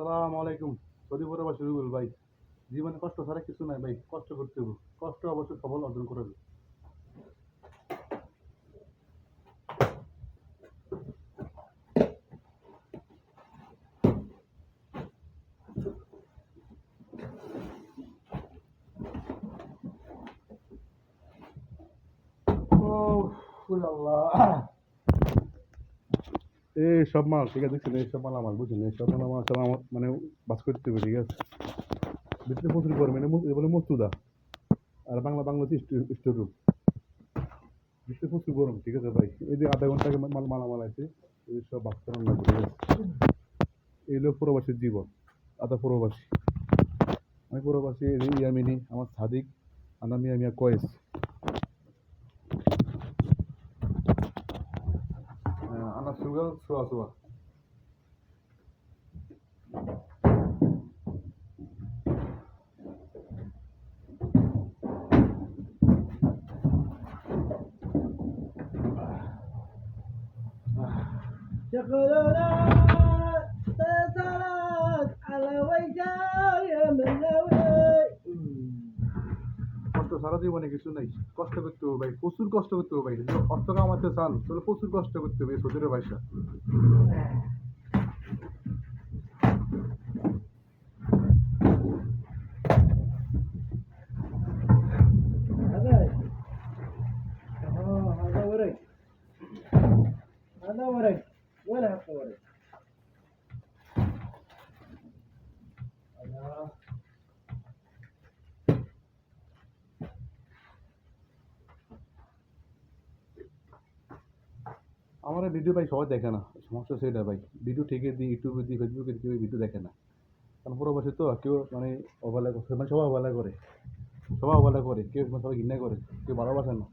আসসালামু আলাইকুম। সৌদি প্রবাসী রুবেল ভাই, জীবনে কষ্ট ছাড়া কিছু নাই ভাই, কষ্ট করতে হবে। কষ্ট অবশ্যই সফল অর্জন করে দেবে এই সব মাল, ঠিক আছে, দেখছেন, এই সব মাল আমার, বুঝছেন? এই সব মাল আমার, সব আমার মানে বাস করতে হবে, ঠিক আছে? ভিতরে প্রচুর গরম মু- বলে মস্তুদা আর বাংলা বাংলাদেশ স্টোর রুম। ভিতরে প্রচুর গরম, ঠিক আছে ভাই? এই যে আধা ঘণ্টা আগে মাল মালামাল আছে, এই সব বাস করানো লাগবে এই লোক প্রবাসীর জীবন, আধা প্রবাসী। আমি প্রবাসী ইয়ামিনী, আমার সাদিক আনা মিয়া 啊，输个输啊输啊！啊！啊！啊！啊！啊！啊！啊！啊！啊！啊！啊！啊！সারা জীবনে কিছু নাই কষ্ট করতে হবে ভাই প্রচুর কষ্ট করতে হবে ভাই যদি অর্থ কামাতে চান তাহলে প্রচুর কষ্ট করতে হবে সদরে পয়সা هذا اه هذا ورق هذا ورق ولا هذا ورق আমার ভিডিও ভাই সবাই দেখে না। সমস্যা সেটা ভাই। ভিডিও ঠিকই দিই ইউটিউবে দিই ফেসবুকে কেউ ভিডিও দেখে না। কারণ প্রবাসী তো কেউ মানে অবহেলা করে মানে সবাই অবহেলা করে। সবাই অবহেলা করে, কেউ মানে সবাই ঘৃণা করে, কেউ ভালোবাসে না।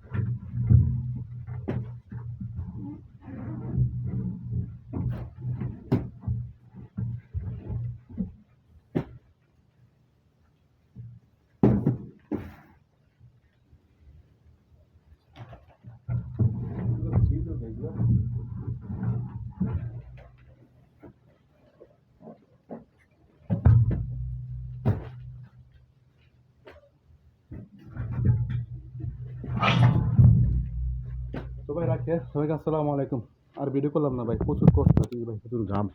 সবাই রাখে। সবাইকে আসসালামু আলাইকুম। আর ভিডিও করলাম না ভাই, প্রচুর কষ্ট ভাই, প্রচুর ঘাম।